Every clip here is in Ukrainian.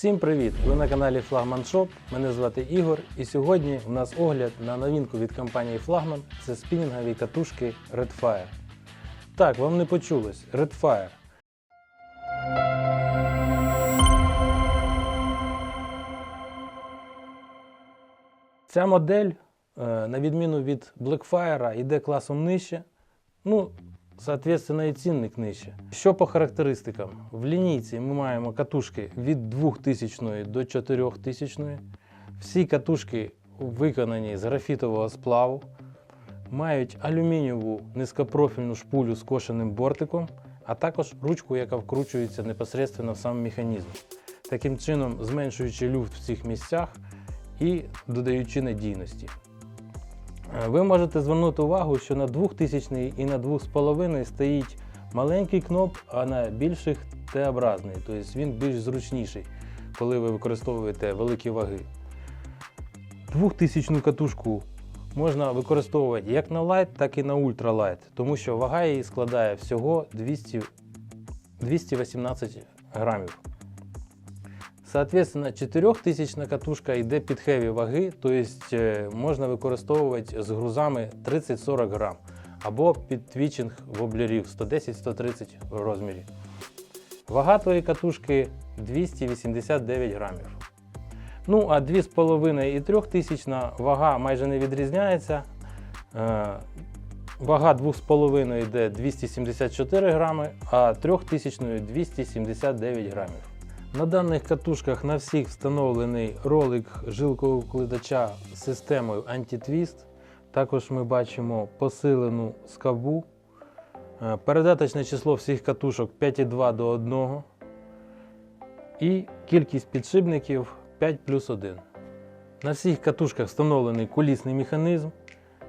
Всім привіт! Ви на каналі Флагман Shop. Мене звати Ігор, і сьогодні у нас огляд на новинку від компанії Флагман. Це спінінгові катушки Redfire. Так, вам не почулось. Redfire. Ця модель, е, на відміну від Blackfire, йде класом нижче. Ну, соответственно, і цінник нижче. Що по характеристикам? В лінійці ми маємо катушки від 2000 до 4000. Всі катушки виконані з графітового сплаву, мають алюмінієву низькопрофільну шпулю з кошеним бортиком, а також ручку, яка вкручується непосередньо в сам механізм. Таким чином, зменшуючи люфт в цих місцях і додаючи надійності. Е, Ви можете звернути увагу, що на 2000 і на 2,5 стоїть маленький кноп, а на більших Т-образний, тобто він більш зручніший, коли ви використовуєте великі ваги. 2000 катушку можна використовувати як на лайт, так і на ультралайт, тому що вага її складає всього 200, 218 грамів. Соответственно, 4000 катушка йде під хеві ваги, тобто е, можна використовувати з грузами 30-40 грам або під твічинг воблерів 110-130 в розмірі. Вага твоєї катушки 289 грамів. Ну, а 2,5 і 3000 вага майже не відрізняється. Е, Вага 2,5 йде 274 грами, а 3000 279 грамів. На даних катушках на всіх встановлений ролик жилковикладача з системою Anti-Twist. Також ми бачимо посилену скаву. Е, Передаточне число всіх катушок 5,2 до 1. І кількість підшипників 5 плюс 1. На всіх катушках встановлений колісний механізм,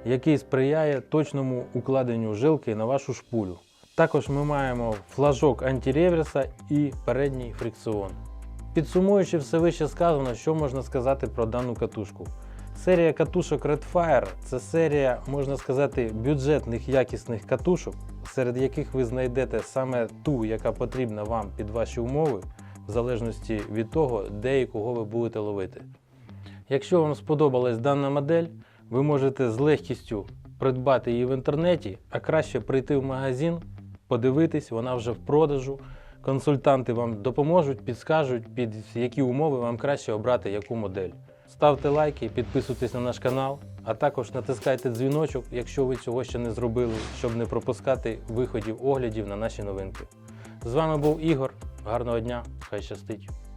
який сприяє точному укладенню жилки на вашу шпулю. Також ми маємо флажок антиреверса і передній фрикціон. Підсумуючи все вище сказано, що можна сказати про дану катушку. Серія катушок Redfire це серія, можна сказати, бюджетних якісних катушок, серед яких ви знайдете саме ту, яка потрібна вам під ваші умови, в залежності від того, де і кого ви будете ловити. Якщо вам сподобалась дана модель, ви можете з легкістю придбати її в інтернеті, а краще прийти в магазин, подивитись, вона вже в продажу. Консультанти вам допоможуть, підскажуть, під які умови вам краще обрати яку модель. Ставте лайки, підписуйтесь на наш канал, а також натискайте дзвіночок, якщо ви цього ще не зробили, щоб не пропускати виходів оглядів на наші новинки. З вами був Ігор. Гарного дня, хай щастить!